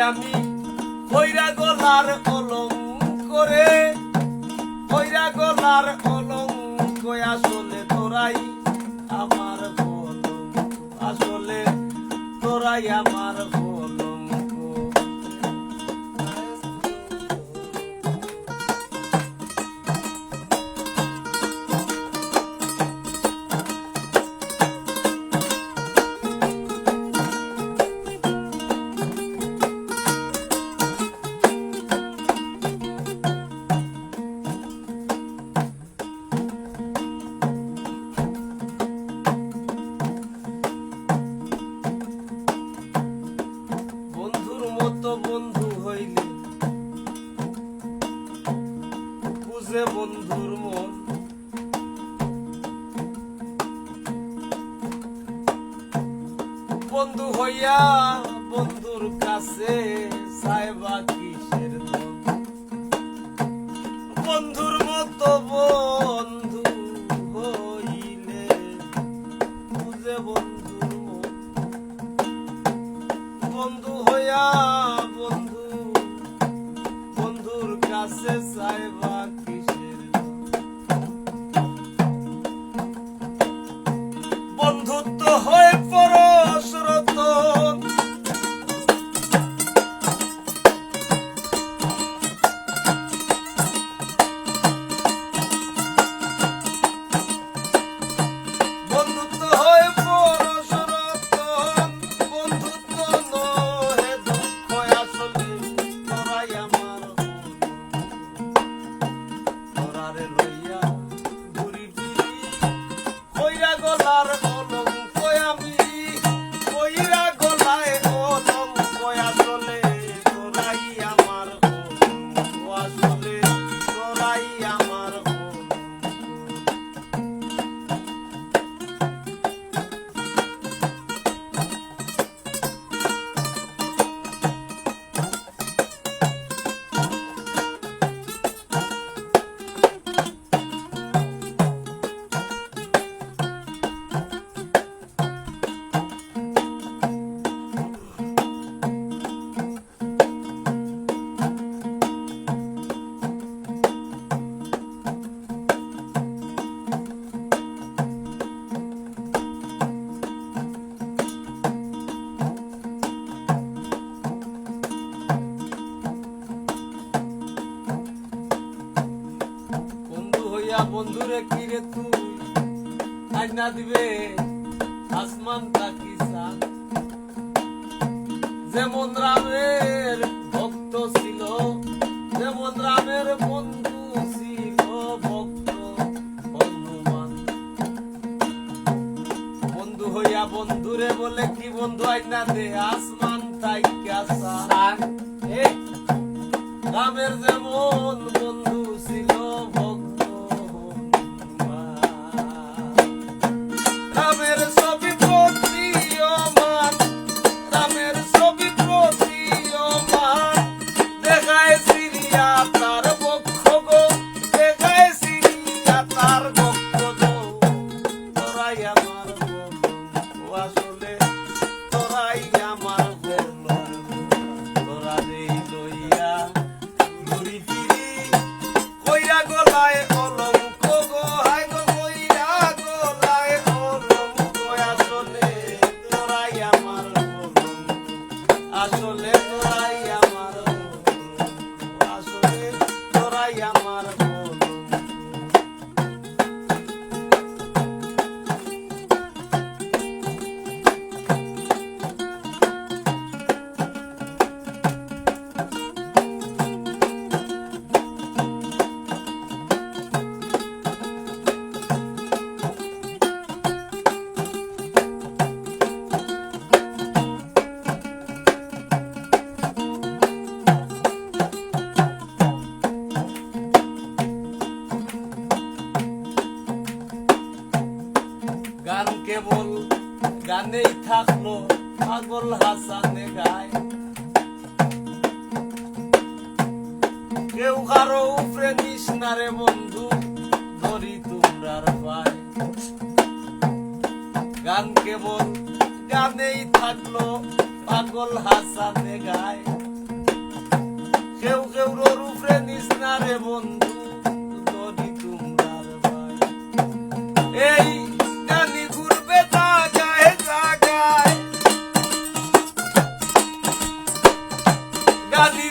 আমি কইরা গলার কলম করে কইরা গলার কলম কই আসলে তোরাই আমার আসলে তোরাই আমার বন্ধু হইলে বুঝে বন্ধুর মন বন্ধু হইয়া বন্ধুর কাছে সাহেবা কিসের? বন্ধুর মতো কাছে চাইবা কইরা বন্ধুরে কিরে তুই? আজ না দিবে আসমান তাকি যেমন রামের ভক্ত ছিল যেমন রামের বন্ধু ছিল ভক্ত হনুমান বন্ধু হইয়া বন্ধুরে বলে কি বন্ধু আজ না দে আসমান এই রামের যেমন আমার বন্ধু আসলে গান কেবল গানেই থাকল পাগল হাসানে গায়। কেউ কারও উপরে নিস না রে বন্ধু, ধরি তোমরার পায়। গান কেবল গানেই থাকল পাগল হাসানে গায়। কেউ কেউ রূপরে নিস না বন্ধু Gracias.